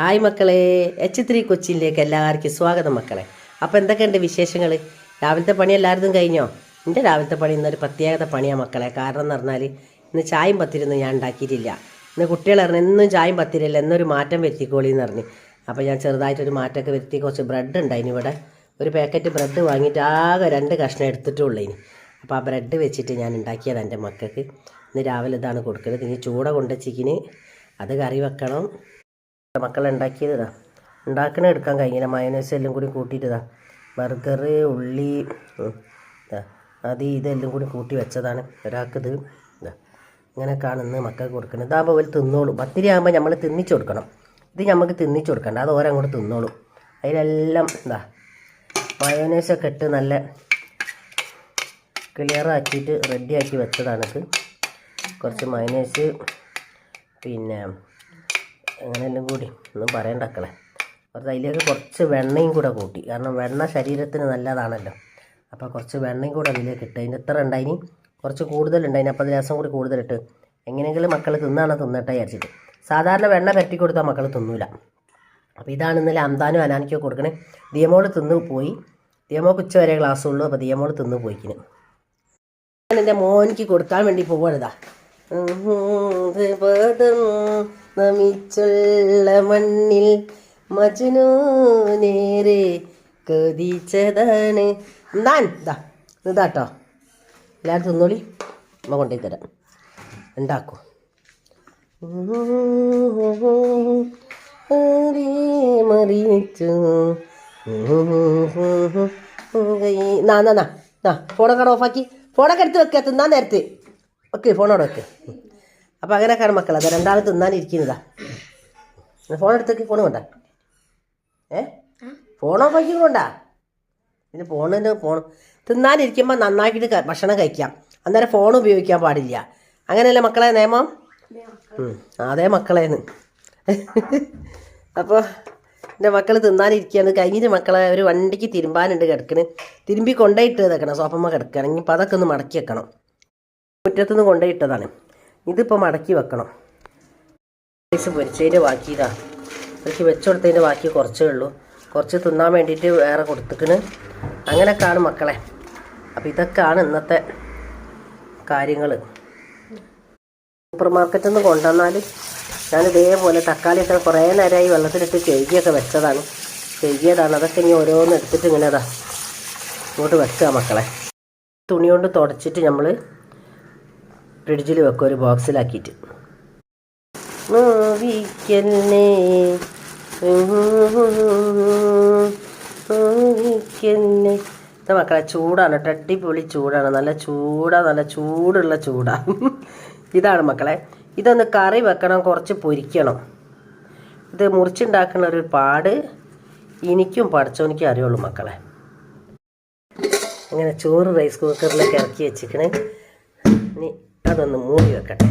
Hi മക്കളെ H three കൊച്ചിയിലേക്ക് എല്ലാവർക്കും സ്വാഗതം മക്കളെ. അപ്പോൾ എന്തൊക്കെയുണ്ട് വിശേഷങ്ങൾ രാവിലത്തെ പണി എല്ലാവരും കഴിഞ്ഞോ? എന്റെ രാവിലത്തെ പണി ഇന്നൊരു പ്രത്യേകത പണിയാണ് മക്കളെ. കാരണം എന്ന് പറഞ്ഞാൽ ഇന്ന് ചായയും പത്തിരുന്ന് ഞാൻ ഉണ്ടാക്കിയിട്ടില്ല. ഇന്ന് കുട്ടികൾ പറഞ്ഞു എന്നും ചായയും പത്തിരില്ല എന്നൊരു മാറ്റം വരുത്തിക്കോളി എന്ന് പറഞ്ഞു. അപ്പോൾ ഞാൻ ചെറുതായിട്ടൊരു മാറ്റമൊക്കെ വരുത്തി കുറച്ച് ബ്രെഡ് ഉണ്ടായിന് ഇവിടെ. ഒരു പാക്കറ്റ് ബ്രെഡ് വാങ്ങിയിട്ട് ആകെ രണ്ട് കഷ്ണം എടുത്തിട്ടുള്ളൂ ഇനി. അപ്പോൾ ആ ബ്രെഡ് വെച്ചിട്ട് ഞാൻ ഉണ്ടാക്കിയത് എന്റെ മക്കൾക്ക്. ഇന്ന് രാവിലെ ഇതാണ് കൊടുക്കുന്നത് ഇനി ചൂട കൊണ്ടുവച്ചിക്കിന് അത് കറി വെക്കണം. മക്കൾ ഉണ്ടാക്കിയതാ ഉണ്ടാക്കണ എടുക്കാൻ കഴിഞ്ഞില്ല. മയോനൈസ് എല്ലാം കൂടി കൂട്ടിയിട്ടതാ. ബർഗർ ഉള്ളി അത് ഇതെല്ലാം കൂടി കൂട്ടി വെച്ചതാണ്. ഒരാൾക്കിത് ഇതാ ഇങ്ങനെ കാണുന്ന മക്കൾക്ക് കൊടുക്കുന്നത്. ഇതാകുമ്പോൾ അവർ തിന്നോളും. പത്തിരി ആകുമ്പോൾ നമ്മൾ തിന്നിച്ചു കൊടുക്കണം. ഇത് നമുക്ക് തിന്നിച്ചു കൊടുക്കണ്ട. അത് ഓരങ്ങോട്ട് തിന്നോളും. അതിലെല്ലാം എന്താ മയോനൈസൊക്കെ ഇട്ട് നല്ല ക്ലിയർ ക്ലിയറാക്കിയിട്ട് റെഡിയാക്കി വെച്ചതാണിത്. കുറച്ച് മയോനൈസ് പിന്നെ അങ്ങനെയെല്ലാം കൂടി. ഒന്നും പറയണ്ടക്കളെ കുറച്ച് അതിലേക്ക് കുറച്ച് വെണ്ണയും കൂടെ കൂട്ടി. കാരണം വെണ്ണ ശരീരത്തിന് നല്ലതാണല്ലോ. അപ്പോൾ കുറച്ച് വെണ്ണയും കൂടെ അതിലേക്ക് ഇട്ട്. അതിന്റെ ഇത്ര ഉണ്ടായിനി. കുറച്ച് കൂടുതലുണ്ടായിന് അപ്പോൾ രസം കൂടി കൂടുതലിട്ട് എങ്ങനെയെങ്കിലും മക്കൾ തിന്നാണോ തിന്നട്ടെ വിചാരിച്ചിട്ട്. സാധാരണ വെണ്ണ പരട്ടി കൊടുത്താൽ മക്കൾ തിന്നൂല. അപ്പോൾ ഇതാണ് ഇന്നലെ അന്താനും അനാനിക്കോ കൊടുക്കണേ. ദിയമോൾ തിന്നു പോയി. ദിയമോക്ക് ഉച്ച വരെ ക്ലാസ് ഉള്ളൂ അപ്പോൾ ദിയമോൾ തിന്നു പോയിക്കിന്. ഞാൻ എന്റെ മോനിക്ക് കൊടുക്കാൻ വേണ്ടി പോവാണിതാ നമിച്ചുള്ള മണ്ണിൽ മജുനു നേരെ കൊതിച്ചതാണ് എന്താൻ ഇതാ ഇതാട്ടോ എല്ലാവരും തിന്നോളി അമ്മ കൊണ്ടുപോയി തരാം ഉണ്ടാക്കൂ ഫോണൊക്കെ ഓഫാക്കി ഫോണൊക്കെ എടുത്ത് വെക്കുക തിന്നാൻ നേരത്ത് ഓക്കെ ഫോണോടെ ഓക്കെ അപ്പം അങ്ങനെയൊക്കെയാണ് മക്കൾ അത് രണ്ടാൾ തിന്നാനിരിക്കുന്നതാ. ഫോൺ എടുത്തേക്ക് ഫോൺ കൊണ്ട? ഏ? ഫോണോ ഓഫാക്കി കൊണ്ടാ? പിന്നെ ഫോണിന്റെ ഫോൺ തിന്നാനിരിക്കുമ്പോൾ നന്നാക്കിയിട്ട് ഭക്ഷണം കഴിക്കാം. അന്നേരം ഫോൺ ഉപയോഗിക്കാൻ പാടില്ല. അങ്ങനെയല്ലേ മക്കളെ നിയമം? അതേ മക്കളേന്ന് അപ്പോൾ എന്റെ മക്കൾ തിന്നാനിരിക്കുകയാണ്. കഴിഞ്ഞിട്ട് മക്കളെ ഒരു വണ്ടിക്ക് തിരുമ്പാനുണ്ട് കിടക്കണ്. തിരുമ്പി കൊണ്ടുപോയിട്ട് കിടക്കണം സോഫമ്മ കിടക്കണം അപ്പോൾ അതൊക്കെ ഒന്ന് മടക്കി വെക്കണം. മുറ്റത്തുനിന്ന് കൊണ്ടുപോയിട്ടതാണ്. ഇതിപ്പോൾ മടക്കി വെക്കണം. റൈസ് പൊരിച്ചതിന്റെ ബാക്കി ഇതാ. എനിക്ക് വെച്ച് കൊടുത്തതിന്റെ ബാക്കി കുറച്ചേ ഉള്ളൂ. കുറച്ച് തിന്നാൻ വേണ്ടിയിട്ട് വേറെ കൊടുത്തിക്കണ്. അങ്ങനെയൊക്കെയാണ് മക്കളെ. അപ്പോൾ ഇതൊക്കെയാണ് ഇന്നത്തെ കാര്യങ്ങൾ സൂപ്പർ മാർക്കറ്റിൽ നിന്ന് കൊണ്ടുവന്നാൽ ഞാൻ ഇതേപോലെ തക്കാളിയൊക്കെ കുറേ നേരമായി വെള്ളത്തിലിട്ട് കഴുകിയൊക്കെ വെച്ചതാണ്. കഴുകിയതാണ്. അതൊക്കെ ഇനി ഓരോന്ന് എടുത്തിട്ട് ഇങ്ങനെ അതാ ഇങ്ങോട്ട് വെക്കുക മക്കളെ. തുണി കൊണ്ട് തുടച്ചിട്ട് നമ്മൾ ഫ്രിഡ്ജിൽ വെക്കുക ഒരു ബോക്സിലാക്കിയിട്ട്. മക്കളെ ചൂടാണ് കേട്ടോ അടിപൊളി ചൂടാണ്. നല്ല ചൂടാ നല്ല ചൂടുള്ള ചൂടാ. ഇതാണ് മക്കളെ ഇതൊന്ന് കറി വെക്കണം കുറച്ച് പൊരിക്കണം. ഇത് മുറിച്ചുണ്ടാക്കുന്ന ഒരു പാട് എനിക്കും പഠിച്ചോനിക്കും അറിയുള്ളൂ മക്കളെ. അങ്ങനെ ചോറ് റൈസ് കുക്കറിലേക്ക് ഇറക്കി വെച്ചിക്കണേ അതൊന്ന് മൂടി വെക്കട്ടെ.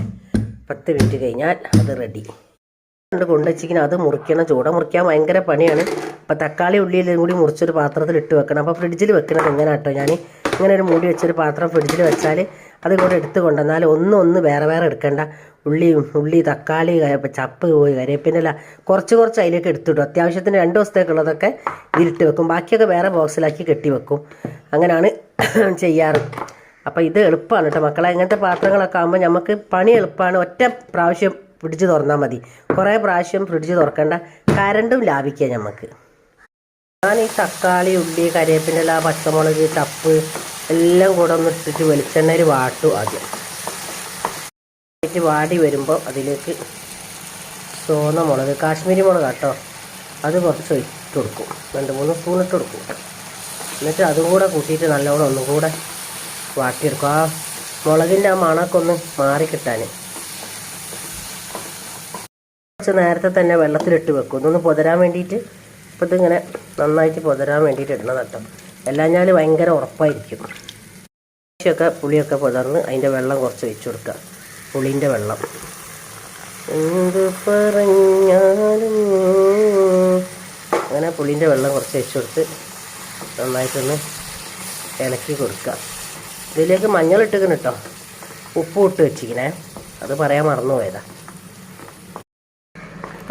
പത്ത് മിനിറ്റ് കഴിഞ്ഞാൽ അത് റെഡി കൊണ്ട് കൊണ്ടുവച്ചിരിക്കണം അത് മുറിക്കണം. ചൂട മുറിക്കാൻ ഭയങ്കര പണിയാണ്. അപ്പോൾ തക്കാളി ഉള്ളിയെല്ലാം കൂടി മുറിച്ചൊരു പാത്രത്തിൽ ഇട്ട് വെക്കണം. അപ്പോൾ ഫ്രിഡ്ജിൽ വെക്കണത് എങ്ങനെ കേട്ടോ ഞാൻ ഇങ്ങനെ ഒരു മൂടി വെച്ചൊരു പാത്രം ഫ്രിഡ്ജിൽ വെച്ചാൽ അത് കൂടെ എടുത്ത് കൊണ്ടുവന്നാൽ ഒന്നും ഒന്ന് വേറെ വേറെ എടുക്കണ്ട. ഉള്ളി ഉള്ളി തക്കാളി ചപ്പ് പോയി കരിവേപ്പിന്റെ കുറച്ച് കുറച്ച് അതിലേക്ക് എടുത്തിട്ടു അത്യാവശ്യത്തിന് രണ്ട് ദിവസത്തേക്കുള്ളതൊക്കെ ഇതിലിട്ട് വെക്കും. ബാക്കിയൊക്കെ വേറെ ബോക്സിലാക്കി കെട്ടി വെക്കും. അങ്ങനെയാണ് ചെയ്യാറ്. അപ്പോൾ ഇത് എളുപ്പമാണ് കേട്ടോ മക്കളെ. ഇങ്ങനത്തെ പാത്രങ്ങളൊക്കെ ആകുമ്പോൾ നമുക്ക് പണി എളുപ്പമാണ് ഒറ്റ പ്രാവശ്യം ഫ്രിഡ്ജ് തുറന്നാൽ മതി. കുറേ പ്രാവശ്യം ഫ്രിഡ്ജ് തുറക്കേണ്ട. കരണ്ടും ലാഭിക്കാം നമുക്ക് ഞാൻ ഈ തക്കാളി ഉള്ളി കരിയേപ്പിന്റെ ഇല പച്ചമുളക് ചപ്പ് എല്ലാം കൂടെ ഒന്ന് ഇട്ടിട്ട് വെളിച്ചെണ്ണയിൽ വാട്ടു ആദ്യം. വാടി വരുമ്പോൾ അതിലേക്ക് സോന മുളക് കാശ്മീരി മുളക് കേട്ടോ അത് കുറച്ച് ഇട്ട് കൊടുക്കും. രണ്ട് മൂന്ന് സ്പൂൺ ഇട്ട് കൊടുക്കും. എന്നിട്ട് അതും കൂടെ കൂട്ടിയിട്ട് നല്ലോണം ഒന്നും കൂടെ വാട്ടിയെടുക്കും ആ മുളകിന്റെ ആ മണമൊക്കെ ഒന്ന് മാറി കിട്ടാൻ കുറച്ച് നേരത്തെ തന്നെ വെള്ളത്തിലിട്ട് വെക്കും. ഇതൊന്ന് പൊതരാൻ വേണ്ടിയിട്ട് അപ്പോൾ ഇതിങ്ങനെ നന്നായിട്ട് പൊതരാൻ വേണ്ടിയിട്ട് ഇടണം കേട്ടോ എല്ലാം ഞാൻ ഭയങ്കര ഉറപ്പായിരിക്കും. ഒക്കെ പുളിയൊക്കെ പുതർന്ന് അതിന്റെ വെള്ളം കുറച്ച് ഒഴിച്ചു കൊടുക്കുക പുളീന്റെ വെള്ളം. എന്ത് പറഞ്ഞാലും അങ്ങനെ പുളീന്റെ വെള്ളം കുറച്ച് ഒഴിച്ചു കൊടുത്ത് നന്നായിട്ടൊന്ന് ഇളക്കി കൊടുക്കുക ഇതിലേക്ക് മഞ്ഞൾ ഇട്ടിക്കണം കേട്ടോ. ഉപ്പ് ഇട്ട് വെച്ചിക്കണേ അത് പറയാൻ മറന്നു പോയതാ.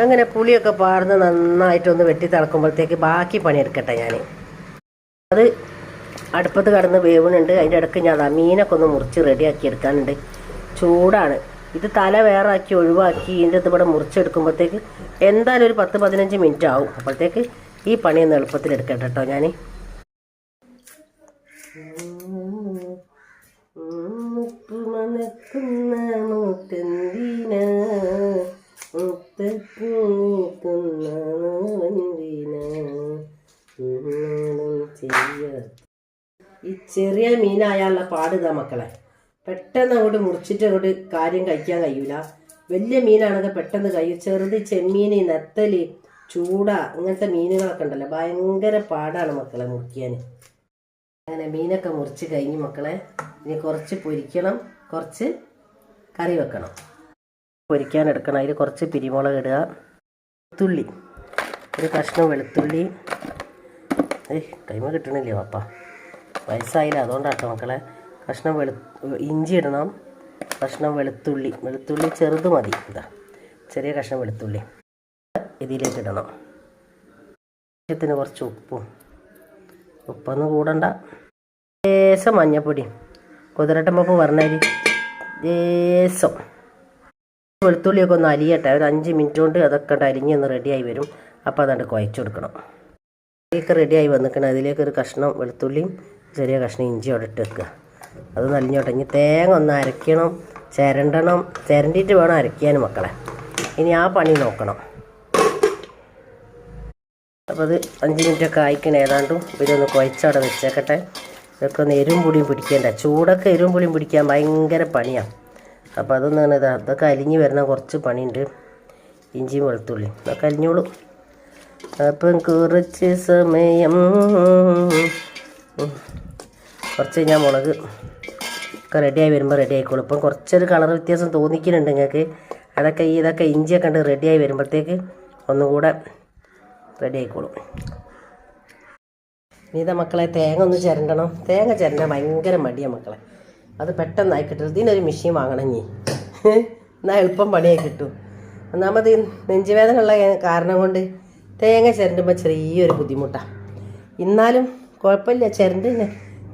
അങ്ങനെ പുളിയൊക്കെ പാർന്ന് നന്നായിട്ടൊന്ന് വെട്ടി തിളക്കുമ്പോഴത്തേക്ക് ബാക്കി പണിയെടുക്കട്ടെ ഞാൻ അത് അടുപ്പത്ത് കടന്ന് വേവണുണ്ട് അതിന്റെ ഇടയ്ക്ക് ഞാൻ അതാ മീനൊക്കെ ഒന്ന് മുറിച്ച് റെഡിയാക്കി എടുക്കാനുണ്ട്. ചൂടാണ്. ഇത് തല വേറെ ആക്കി ഒഴിവാക്കി ഇതിന്റെ അത് ഇവിടെ മുറിച്ചെടുക്കുമ്പോഴത്തേക്ക് എന്തായാലും ഒരു പത്ത് പതിനഞ്ച് മിനിറ്റ് ആവും അപ്പോഴത്തേക്ക് ഈ പണി ഒന്ന് എളുപ്പത്തിൽ എടുക്കട്ടെ കേട്ടോ ഞാൻ മണക്കുന്ന മുത്തെന്തിന മുത്തപ്പൂ നീക്കുന്ന ഈ ചെറിയ മീനായുള്ള പാടുതാ മക്കളെ. പെട്ടെന്ന് അങ്ങോട്ട് മുറിച്ചിട്ട് അങ്ങോട്ട് കാര്യം കഴിക്കാൻ കഴിയൂല. വലിയ മീനാണെങ്കിൽ പെട്ടെന്ന് കഴിയും. ചെറുത് ചെമ്മീൻ നെത്തൽ ചൂട അങ്ങനത്തെ മീനുകളൊക്കെ ഉണ്ടല്ലോ. ഭയങ്കര പാടാണ് മക്കളെ മുറിക്കാൻ. അങ്ങനെ മീനൊക്കെ മുറിച്ച് കഴിഞ്ഞ് മക്കളെ ഇനി കുറച്ച് പൊരിക്കണം. കുറച്ച് കറി വെക്കണം. പൊരിക്കാൻ എടുക്കണം. അതിൽ കുറച്ച് പിരിമുളക് ഇടുക. വെളുത്തുള്ളി. ഒരു കഷ്ണം വെളുത്തുള്ളി. ഏയ് കൈമ കിട്ടണില്ലേ പപ്പ വയസ്സായില്ല അതുകൊണ്ടാട്ടോ മക്കളെ. കഷ്ണം വെളു ഇഞ്ചി ഇടണം. കഷ്ണം വെളുത്തുള്ളി. വെളുത്തുള്ളി ചെറുത് മതി. ഇതാ ചെറിയ കഷ്ണം വെളുത്തുള്ളി. ഇതിലേക്ക് ഇടണം. ആവശ്യത്തിന് കുറച്ച് ഉപ്പും. ഉപ്പൊന്നും കൂടണ്ട. ലേശം മഞ്ഞപ്പൊടി. കുതിരട്ടമ്പപ്പ് പറഞ്ഞാൽ ദേശം വെളുത്തുള്ളിയൊക്കെ ഒന്ന് അലിയട്ടെ ഒരു അഞ്ച് മിനിറ്റ് കൊണ്ട് അതൊക്കെ അരിഞ്ഞ് ഒന്ന് റെഡിയായി വരും. അപ്പോൾ അതുകൊണ്ട് കുഴച്ചു കൊടുക്കണം. അതിലേക്ക് റെഡിയായി വന്നിക്കണം. അതിലേക്ക് ഒരു കഷ്ണം വെളുത്തുള്ളിയും ചെറിയ കഷ്ണം ഇഞ്ചി അവിടെ ഇട്ട് വെക്കുക. അത് നലിഞ്ഞോട്ടെ ഇനി തേങ്ങ ഒന്ന് അരയ്ക്കണം. ചിരണ്ടണം. ചിരണ്ടിയിട്ട് വേണം അരയ്ക്കാൻ മക്കളെ. ഇനി ആ പണി നോക്കണം. അപ്പോൾ അത് അഞ്ച് മിനിറ്റൊക്കെ ആയിക്കണേ. ഏതാണ്ടും ഇതൊന്ന് കുഴച്ചവിടെ വെച്ചേക്കട്ടെ. ഇതൊക്കെ ഒന്ന് എരും പുളിയും പിടിക്കേണ്ട. ചൂടൊക്കെ എരും പുളിയും പിടിക്കാൻ ഭയങ്കര പണിയാണ് അപ്പോൾ അതൊന്നാണ് ഇത് അതൊക്കെ അലിഞ്ഞ് വരുന്ന കുറച്ച് പണിയുണ്ട്. ഇഞ്ചിയും വെളുത്തുള്ളിയും. അതൊക്കെ അലിഞ്ഞോളൂ. അപ്പം കുറച്ച് സമയം. കുറച്ച് കഴിഞ്ഞാൽ മുളക് ഒക്കെ റെഡിയായി വരുമ്പോൾ റെഡി ആയിക്കോളും. ഇപ്പം കുറച്ചൊരു കളർ വ്യത്യാസം തോന്നിക്കുന്നുണ്ട് നിങ്ങൾക്ക് അതൊക്കെ ഇതൊക്കെ ഇഞ്ചിയൊക്കെ ഉണ്ട് റെഡിയായി വരുമ്പോഴത്തേക്ക് ഒന്നുകൂടെ റെഡി ആയിക്കോളും. ഇതാ മക്കളെ തേങ്ങ ഒന്ന് ചിരണ്ടണം. തേങ്ങ ചിരണ്ടാൻ ഭയങ്കര മടിയാണ് മക്കളെ. അത് പെട്ടെന്നായി കിട്ടും ഇതിനൊരു മെഷീൻ വാങ്ങണം നീ എന്നാൽ എളുപ്പം പണിയായി കിട്ടും. ഒന്നാമത് നെഞ്ചുവേദന ഉള്ള കാരണം കൊണ്ട് തേങ്ങ ചിരണ്ടുമ്പോൾ ചെറിയൊരു ബുദ്ധിമുട്ടാണ് എന്നാലും കുഴപ്പമില്ല. ചിരണ്ട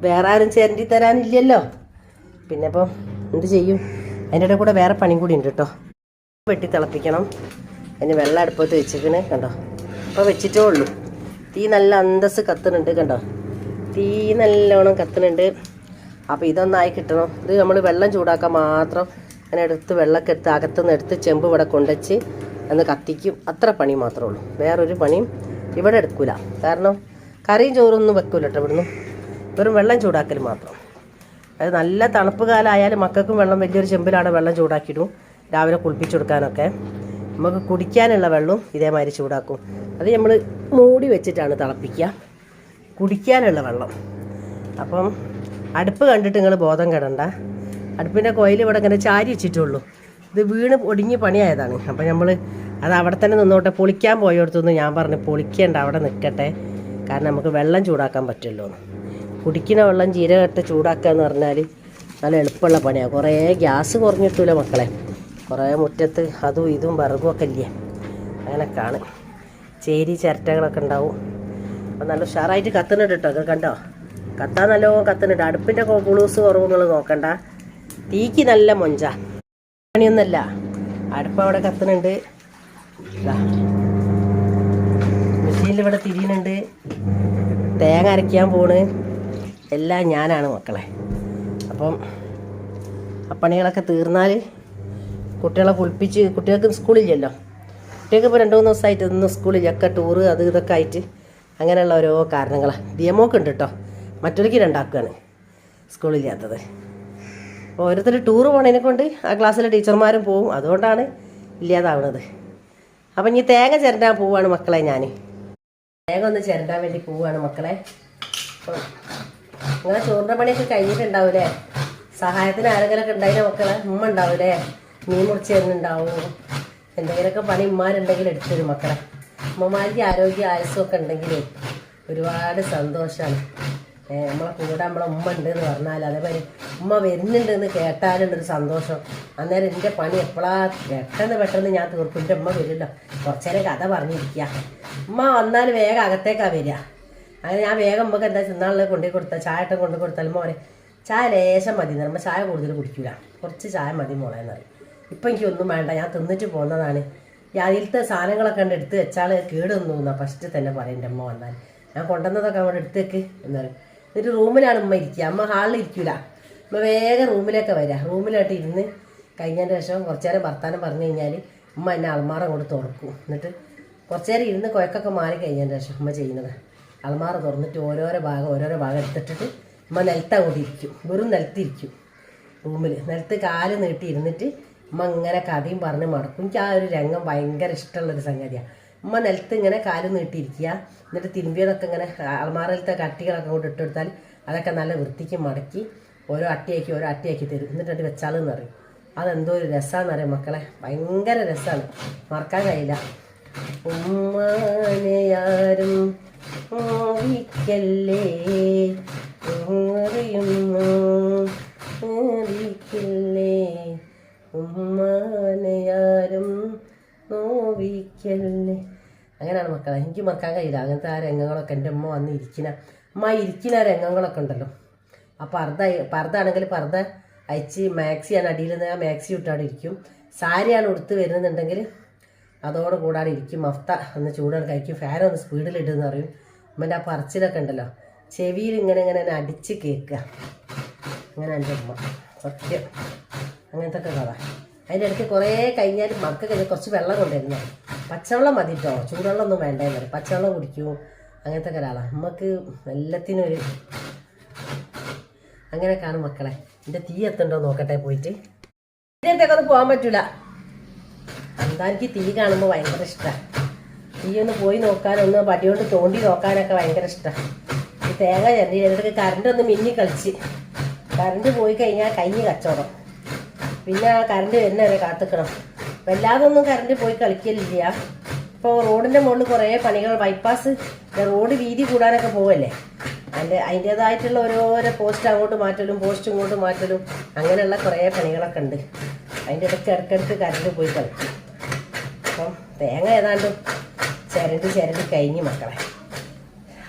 വേറെ ആരും ചിരണ്ടി തരാനില്ലല്ലോ. പിന്നെ ഇപ്പം എന്ത് ചെയ്യും? അതിന്റെ ഇടയിൽ കൂടെ വേറെ പണിയും കൂടി ഉണ്ട് കേട്ടോ. വെട്ടി തിളപ്പിക്കണം. അതിന് വെള്ളം അടുപ്പത്ത് വെച്ചിരിക്കണേ കണ്ടോ? അപ്പോൾ വെച്ചിട്ടേ ഉള്ളൂ. തീ നല്ല അന്തസ് കത്തുന്നുണ്ട് കണ്ടോ? തീ നല്ലോണം കത്തുന്നുണ്ട്. അപ്പോൾ ഇതൊന്നായി കിട്ടണം. ഇത് നമ്മൾ വെള്ളം ചൂടാക്കാൻ മാത്രം അങ്ങനെ എടുത്ത് വെള്ളമൊക്കെ എടുത്ത് അകത്തുനിന്ന് എടുത്ത് ചെമ്പ് ഇവിടെ കൊണ്ടുവച്ച് അന്ന് കത്തിക്കും. അത്ര പണി മാത്രമേ ഉള്ളൂ. വേറൊരു പണിയും ഇവിടെ എടുക്കൂല. കാരണം കറിയും ചോറൊന്നും വെക്കൂല കേട്ടോ ഇവിടുന്ന്. വെറും വെള്ളം ചൂടാക്കൽ മാത്രം. അത് നല്ല തണുപ്പ് കാലമായാലും മക്കൾക്കും വെള്ളം വലിയൊരു ചെമ്പിലാണ് വെള്ളം ചൂടാക്കിയിടും രാവിലെ കുളിപ്പിച്ചു കൊടുക്കാനൊക്കെ. നമുക്ക് കുടിക്കാനുള്ള വെള്ളവും ഇതേമാതിരി ചൂടാക്കും. അത് നമ്മൾ മൂടി വെച്ചിട്ടാണ് തിളപ്പിക്കുക. കുടിക്കാനുള്ള വെള്ളം. അപ്പം അടുപ്പ് കണ്ടിട്ട് നിങ്ങൾ ബോധം കെടണ്ട. അടുപ്പിന്റെ കോയിൽ ഇവിടെ ഇങ്ങനെ ചാരി വെച്ചിട്ടുള്ളൂ. ഇത് വീണ് ഒടിഞ്ഞ് പണിയായതാണ്. അപ്പം നമ്മൾ അത് അവിടെ തന്നെ നിന്നോട്ടെ പൊളിക്കാൻ പോയോടത്തുനിന്ന് ഞാൻ പറഞ്ഞു പൊളിക്കേണ്ട അവിടെ നിൽക്കട്ടെ. കാരണം നമുക്ക് വെള്ളം ചൂടാക്കാൻ പറ്റുമല്ലോ കുടിക്കുന്ന വെള്ളം ജീരകട്ട ചൂടാക്കുക എന്ന് പറഞ്ഞാൽ നല്ല എളുപ്പമുള്ള പണിയാണ് കുറേ ഗ്യാസ് കുറഞ്ഞിട്ടില്ല മക്കളെ. കുറേ മുറ്റത്ത് അതും ഇതും വിറകും ഒക്കെ ഇല്ലേ? അങ്ങനെയൊക്കെയാണ് ചേരി ചിരട്ടകളൊക്കെ ഉണ്ടാവും. അപ്പം നല്ല ഉഷാറായിട്ട് കത്തുന്നുണ്ട് കേട്ടോ. അത് കണ്ടോ? കത്താൻ നല്ലോണം കത്തുന്നുണ്ട്. അടുപ്പിന്റെ കുളൂസ് കുറവെന്നുള്ളത് നോക്കണ്ട. തീക്ക് നല്ല മൊഞ്ച. പണിയൊന്നുമല്ല. അടുപ്പ് അവിടെ കത്തുന്നുണ്ട്. മെഷീനിൽ ഇവിടെ തിരിയുന്നുണ്ട്. തേങ്ങ അരയ്ക്കാൻ പോണ്. എല്ലാം ഞാനാണ് മക്കളെ. അപ്പം ആ പണികളൊക്കെ തീർന്നാൽ കുട്ടികളെ കുളിപ്പിച്ച് കുട്ടികൾക്ക് സ്കൂളില്ലല്ലോ. കുട്ടികൾക്ക് ഇപ്പോൾ രണ്ട് മൂന്ന് ദിവസമായിട്ട് ഇന്ന് സ്കൂളിൽ ഒക്കെ ടൂറ് അത് ഇതൊക്കെ ആയിട്ട് അങ്ങനെയുള്ള ഓരോ കാരണങ്ങളാണ് ദിയമോക്ക് ഉണ്ട് കേട്ടോ മറ്റൊരുക്ക് രണ്ടാക്കുകയാണ് സ്കൂളില്ലാത്തത്. അപ്പോൾ ഓരോരുത്തർ ടൂറ് പോണതിനെ കൊണ്ട് ആ ക്ലാസ്സിലെ ടീച്ചർമാരും പോവും. അതുകൊണ്ടാണ് ഇല്ലാതാവുന്നത് അപ്പം ഇനി തേങ്ങ ചിരണ്ടാൻ പോവാണ് മക്കളെ ഞാൻ തേങ്ങ ഒന്ന് ചിരണ്ടാൻ വേണ്ടി പോവാണ് മക്കളെ. നിങ്ങളെ ചോറിന്റെ പണിയൊക്കെ കഴിഞ്ഞിട്ടുണ്ടാവൂലേ? സഹായത്തിന് ആരെങ്കിലൊക്കെ ഉണ്ടായിരുന്ന മക്കളെ? ഉമ്മ ഉണ്ടാവൂലേ? മീൻ മുറിച്ച് തരുന്നുണ്ടാവും എന്തെങ്കിലുമൊക്കെ പണി ഉമ്മാരുണ്ടെങ്കിൽ എടുത്തുതരും മക്കളെ. അമ്മമാരിക്ക് ആരോഗ്യ ആയുസൊക്കെ ഉണ്ടെങ്കിൽ ഒരുപാട് സന്തോഷമാണ് നമ്മളെ കൂടെ നമ്മളെ ഉമ്മ ഉണ്ട് എന്ന് പറഞ്ഞാൽ അതേപോലെ ഉമ്മ വരുന്നുണ്ട് എന്ന് കേട്ടാലുള്ളൊരു സന്തോഷം. അന്നേരം എന്റെ പണി എപ്പോഴാ പെട്ടെന്ന് പെട്ടെന്ന് ഞാൻ തീർക്കും. എന്റെ ഉമ്മ വരില്ല കുറച്ചു നേരം കഥ പറഞ്ഞിരിക്കുക. ഉമ്മ വന്നാൽ വേഗം അകത്തേക്കാണ് വരിക. അങ്ങനെ ഞാൻ വേഗം ഉമ്മക്ക് എന്താ തിന്നാളിൽ കൊണ്ടു കൊടുത്താൽ ചായ ഇട്ടം കൊണ്ടു കൊടുത്താൽ മോനെ ചായ ലേശം മതി നമ്മൾ ചായ കൂടുതൽ കുടിക്കില്ല കുറച്ച് ചായ മതി മോളെ എന്ന് പറയും. ഇപ്പം എനിക്കൊന്നും വേണ്ട ഞാൻ തിന്നിട്ട് പോകുന്നതാണ് ഈ അതിലത്തെ സാധനങ്ങളൊക്കെ കണ്ട് എടുത്ത് വെച്ചാൽ കേടൊന്നും എന്നാ ഫസ്റ്റ് തന്നെ പറയും എന്റെ അമ്മ വന്നാൽ ഞാൻ കൊണ്ടുവന്നതൊക്കെ അവിടെ എടുത്ത് വെക്ക് എന്ന് പറയും. എന്നിട്ട് റൂമിലാണ് ഉമ്മ ഇരിക്കുക. അമ്മ ഹാളിൽ ഇരിക്കൂല. അമ്മ വേഗം റൂമിലേക്ക് വരിക. റൂമിലായിട്ട് ഇരുന്ന് കഴിഞ്ഞതിന്റെ ശേഷം കുറച്ച് നേരം വർത്താനം പറഞ്ഞു കഴിഞ്ഞാൽ ഉമ്മ എന്നെ അൽമാറ കൊണ്ട് തുറക്കും. എന്നിട്ട് കുറച്ച് നേരം ഇരുന്ന് കുഴക്കൊക്കെ മാറി കഴിഞ്ഞതിന്റെ ശേഷം ഉമ്മ ചെയ്യുന്നത്. അൽമാറ തുറന്നിട്ട് ഓരോരോ ഭാഗം ഓരോരോ ഭാഗം എടുത്തിട്ടിട്ട് ഉമ്മ നിലത്ത് കൂടി ഇരിക്കും. വെറും നിലത്തിരിക്കും റൂമിൽ നിലത്ത് കാൽ നീട്ടി ഇരുന്നിട്ട് ഉമ്മ ഇങ്ങനെ കഥയും പറഞ്ഞ് മടക്കും. എനിക്ക് ആ ഒരു രംഗം ഭയങ്കര ഇഷ്ടമുള്ളൊരു സംഗതിയാണ് ഉമ്മ നിലത്ത് ഇങ്ങനെ കാൽ നീട്ടിയിരിക്കുക. എന്നിട്ട് തിരുമ്പിയതൊക്കെ ഇങ്ങനെ അൾമാറയിലത്തെ കട്ടികളൊക്കെ കൊണ്ട് ഇട്ടെടുത്താൽ അതൊക്കെ നല്ല വൃത്തിക്ക് മടക്കി ഓരോ അട്ടിയാക്കി ഓരോ അട്ടിയാക്കി തരും. എന്നിട്ട് അത് വെച്ചാലെന്ന് പറയും. അതെന്തോ ഒരു രസമാണെന്ന് അറിയാം മക്കളെ. ഭയങ്കര രസമാണ് മറക്കാൻ കഴിയില്ല. ഉമ്മാനെയാരും ഓവിക്കല്ലേ ഓറിയുന്നു ഓവിക്കല്ലേ ഉമ്മാനെയാരും നോവിക്കല്ലേ അങ്ങനെയാണ് മക്കളെ. എനിക്ക് മറക്കാൻ കഴിയില്ല. അങ്ങനത്തെ ആ രംഗങ്ങളൊക്കെ എന്റെ ഉമ്മ വന്ന് ഇരിക്കുന്ന അമ്മ ഇരിക്കുന്ന രംഗങ്ങളൊക്കെ ഉണ്ടല്ലോ. ആ പർദ്ദ പർദ്ദ ആണെങ്കിൽ പർദ്ദ അയച്ച് മാക്സിയാണ് അടിയിൽ നിന്ന് ആ മാക്സി ഇട്ടാണ് ഇരിക്കും. സാരിയാണ് ഉടുത്ത് വരുന്നുണ്ടെങ്കിൽ അതോട് കൂടാണ് ഇരിക്കും. മഫ്ത ഒന്ന് ചൂടാണ് കഴിക്കും. ഫാൻ ഒന്ന് സ്പീഡിൽ ഇടുമെന്ന് പറയും. അമ്മന്റെ ആ പറച്ചിലൊക്കെ ഉണ്ടല്ലോ. ചെവിയിൽ ഇങ്ങനെ ഇങ്ങനെ അടിച്ച് കേൾക്കുക. അങ്ങനെ എന്റെ ഉമ്മ. സത്യം. അങ്ങനത്തെ ഒക്കെ കഥ ഇടയ്ക്ക് കുറേ കഴിഞ്ഞാൽ മക്ക കഴിഞ്ഞാൽ കുറച്ച് വെള്ളം കൊണ്ടുവരുന്നു. പച്ചവെള്ളം മതി കേട്ടോ ചൂടുവെള്ളം ഒന്നും വേണ്ടെന്ന് പറയും. പച്ചവെള്ളം കുടിക്കും. അങ്ങനത്തെ ഒക്കെ ഒരാളാണ് നമുക്ക് എല്ലാത്തിനും ഒരു അങ്ങനെ കാണും മക്കളെ. എന്റെ തീ എത്തുണ്ടോ നോക്കട്ടെ പോയിട്ട്. ഇതിനകത്തേക്ക് ഒന്ന് പോകാൻ പറ്റൂല. എന്താ എനിക്ക് തീ കാണുമ്പോൾ ഭയങ്കര ഇഷ്ടമാണ് തീ ഒന്ന് പോയി നോക്കാനൊന്ന് പടി കൊണ്ട് തോണ്ടി നോക്കാനൊക്കെ ഭയങ്കര ഇഷ്ടമാണ് ഈ തേങ്ങ ചെറിയ എന്നിട്ട് കറണ്ട് ഒന്ന് മിന്നി കളിച്ച്. കറണ്ട് പോയി കഴിഞ്ഞാൽ കഞ്ഞി കച്ചവടം. പിന്നെ ആ കറണ്ട് വരുന്നവരെ കാത്തുക്കണം. വല്ലാതെ ഒന്നും കറണ്ട് പോയി കളിക്കലില്ല. ഇപ്പോൾ റോഡിന്റെ മുകളിൽ കുറേ പണികൾ ബൈപ്പാസ് റോഡ് വീതി കൂടാനൊക്കെ പോവല്ലേ? അതിന്റെ അതിന്റേതായിട്ടുള്ള ഓരോരോ പോസ്റ്റ് അങ്ങോട്ട് മാറ്റലും പോസ്റ്റ് ഇങ്ങോട്ട് മാറ്റലും അങ്ങനെയുള്ള കുറേ പണികളൊക്കെ ഉണ്ട്. അതിന്റെ ഇടയ്ക്ക് ഇടയ്ക്കിടയ്ക്ക് കറണ്ട് പോയി കളിക്കും. അപ്പം തേങ്ങ ഏതാണ്ട് ചിരണ്ടി ചിരണ്ടി കഴിഞ്ഞ് മക്കളെ.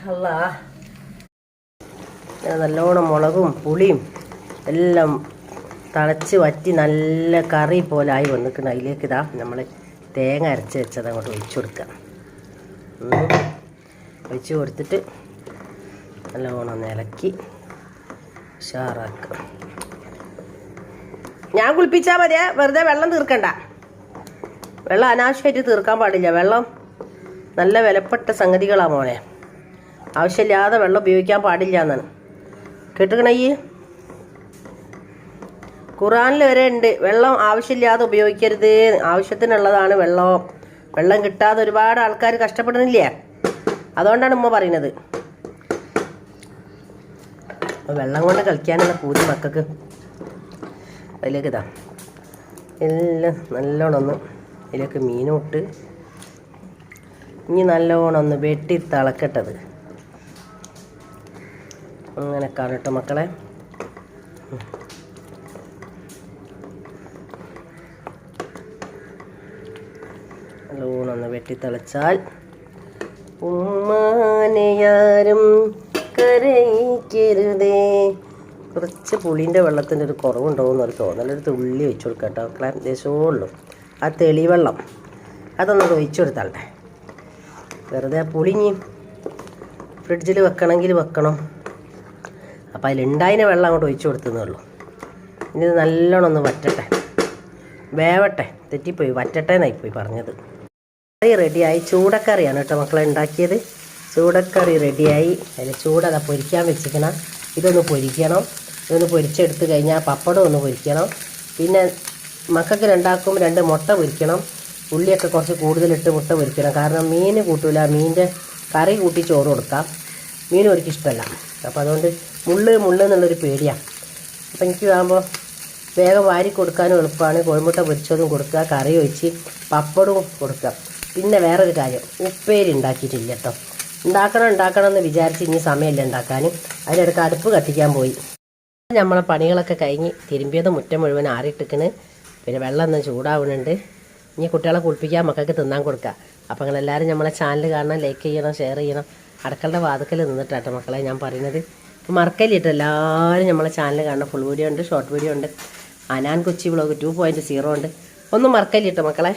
അല്ല നല്ലോണം മുളകും പുളിയും എല്ലാം തിളച്ച് വറ്റി നല്ല കറി പോലെ ആയി വന്നിക്കണം. അതിലേക്ക് ഇതാ നമ്മൾ തേങ്ങ അരച്ച് വെച്ചത് അങ്ങോട്ട് ഒഴിച്ചു കൊടുക്കുക. ഒഴിച്ച് കൊടുത്തിട്ട് നല്ലോണം ഒന്ന് ഇളക്കി ഉഷാറാക്കുക. ഞാൻ കുളിപ്പിച്ചാൽ മതിയെ. വെറുതെ വെള്ളം തീർക്കണ്ട. വെള്ളം അനാവശ്യമായിട്ട് തീർക്കാൻ പാടില്ല. വെള്ളം നല്ല വിലപ്പെട്ട സംഗതികളാണ് മോനെ. ആവശ്യമില്ലാതെ വെള്ളം ഉപയോഗിക്കാൻ പാടില്ല എന്നാണ്. കേട്ടുക്കണയ്യ് ഖുറാനിൽ വരെ ഉണ്ട്. വെള്ളം ആവശ്യമില്ലാതെ ഉപയോഗിക്കരുത്. ആവശ്യത്തിനുള്ളതാണ് വെള്ളം. വെള്ളം കിട്ടാതെ ഒരുപാട് ആൾക്കാർ കഷ്ടപ്പെടുന്നില്ലേ? അതുകൊണ്ടാണ് ഉമ്മ പറയുന്നത്. വെള്ളം കൊണ്ട് കളിക്കാനുള്ള പൂതി മക്കൾക്ക്. അതിലേക്ക് ഇതാ. എല്ലാം നല്ലോണം ഒന്ന് ഇതിലേക്ക് മീനും ഇട്ട് ഇനി നല്ലോണം ഒന്ന് വെട്ടി തിളക്കട്ടത്. അങ്ങനെ കാണട്ടോ മക്കളെ. വെട്ടി തിളച്ചാൽ ഉമ്മാനെയാരും കരയിക്കരുതേ. കുറച്ച് പുളിന്റെ വെള്ളത്തിന്റെ ഒരു കുറവുണ്ടാവും എന്നൊരു തോന്നൽ. ഒരു തുള്ളി ഒഴിച്ചു കൊടുക്കാം കേട്ടോ. ക്ലാം ദേശമുള്ളൂ ആ തെളിവെള്ളം അതൊന്ന് ഒഴിച്ചു കൊടുത്താളെ വെറുതെ ആ പുളിഞ്ഞി ഫ്രിഡ്ജിൽ വെക്കണമെങ്കിൽ വെക്കണം. അപ്പോൾ അതിലുണ്ടായ വെള്ളം അങ്ങോട്ട് ഒഴിച്ചു കൊടുത്തതേ ഉള്ളൂ. ഇനി നല്ലോണം ഒന്ന് വറ്റട്ടെ. വേവട്ടെ. തെറ്റിപ്പോയി. വറ്റട്ടെ എന്നായിപ്പോയി പറഞ്ഞത്. കറി റെഡിയായി. ചൂടക്കറിയാണ് കേട്ടോ മക്കളെ ഉണ്ടാക്കിയത്. ചൂടക്കറി റെഡിയായി. അതിൽ ചൂടത പൊരിക്കാൻ വെച്ചിരിക്കണം. ഇതൊന്ന് പൊരിക്കണം. ഇതൊന്ന് പൊരിച്ചെടുത്ത് കഴിഞ്ഞാൽ പപ്പടം ഒന്ന് പൊരിക്കണം. പിന്നെ മക്കൾക്ക് രണ്ടാക്കും രണ്ട് മുട്ട പൊരിക്കണം. ഉള്ളിയൊക്കെ കുറച്ച് കൂടുതലിട്ട് മുട്ട പൊരിക്കണം. കാരണം മീൻ കൂട്ടില്ല മീനിന്റെ കറി കൂട്ടി ചോറ് കൊടുക്കാം. മീൻ ഒരിക്കലും ഇഷ്ടമല്ല. അപ്പോൾ അതുകൊണ്ട് മുള്ള് മുള്ള് എന്നുള്ളൊരു പേടിയാണ് അപ്പം എനിക്ക് ആകുമ്പോൾ വേഗം വാരി കൊടുക്കാനും എളുപ്പമാണ് കോഴിമുട്ട പൊരിച്ചതും കൊടുക്കുക കറി ഒഴിച്ച് പപ്പടവും കൊടുക്കുക. പിന്നെ വേറൊരു കാര്യം ഉപ്പേരി ഉണ്ടാക്കിയിട്ടില്ല കേട്ടോ. ഉണ്ടാക്കണം ഉണ്ടാക്കണം എന്ന് വിചാരിച്ച് ഇനി സമയമില്ല ഉണ്ടാക്കാൻ അതിനിടയ്ക്ക് അടുപ്പ് കത്തിക്കാൻ പോയി. നമ്മളെ പണികളൊക്കെ കഴിഞ്ഞ് തിരുമ്പിയത് മുറ്റം മുഴുവൻ ആറിയിട്ടിക്കണ് പിന്നെ വെള്ളം ഒന്ന് ചൂടാവുന്നുണ്ട് ഇനി കുട്ടികളെ കുളിപ്പിക്കാൻ മക്കൾക്ക് തിന്നാൻ കൊടുക്കുക അപ്പോൾ നിങ്ങളെല്ലാവരും നമ്മളെ ചാനൽ കാണണം ലൈക്ക് ചെയ്യണം ഷെയർ ചെയ്യണം. അടുക്കളുടെ വാതുക്കൽ നിന്നിട്ടാട്ടോ മക്കളെ ഞാൻ പറയുന്നത്. അപ്പോൾ മറക്കല്ലിട്ട് എല്ലാവരും നമ്മളെ ചാനൽ കാണണം. ഫുൾ വീഡിയോ ഉണ്ട് ഷോർട്ട് വീഡിയോ ഉണ്ട്. Anan Kochi vlog two point zero ഉണ്ട്. ഒന്നും മറക്കല്ലിട്ടോ മക്കളെ?